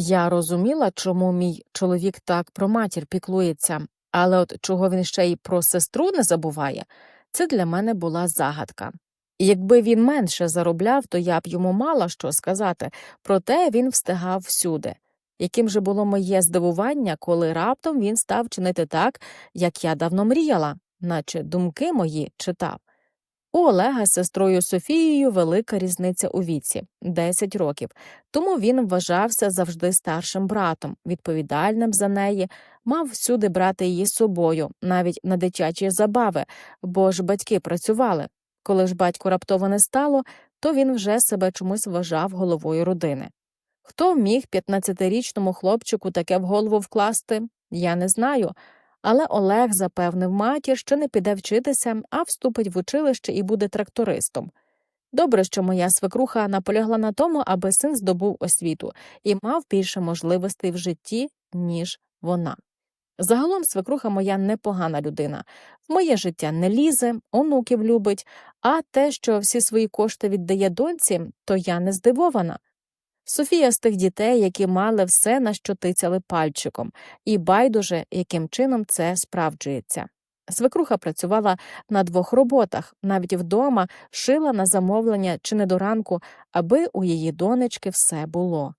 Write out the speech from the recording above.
Я розуміла, чому мій чоловік так про матір піклується, але от чого він ще й про сестру не забуває, це для мене була загадка. Якби він менше заробляв, то я б йому мала що сказати, проте він встигав всюди. Яким же було моє здивування, коли раптом він став чинити так, як я давно мріяла, наче думки мої читав. У Олега з сестрою Софією велика різниця у віці 10 років, тому він вважався завжди старшим братом, відповідальним за неї, мав всюди брати її з собою, навіть на дитячі забави, бо ж батьки працювали. Коли ж батько раптово не стало, то він вже себе чомусь вважав головою родини. Хто міг 15-річному хлопчику таке в голову вкласти, я не знаю. Але Олег запевнив матір, що не піде вчитися, а вступить в училище і буде трактористом. Добре, що моя свекруха наполягла на тому, аби син здобув освіту і мав більше можливостей в житті, ніж вона. Загалом свекруха моя непогана людина. В моє життя не лізе, онуків любить, а те, що всі свої кошти віддає доньці, то я не здивована. Софія з тих дітей, які мали все, на що тицяли пальчиком, і байдуже, яким чином це справджується. Свекруха працювала на двох роботах, навіть вдома шила на замовлення чи не до ранку, аби у її донечки все було.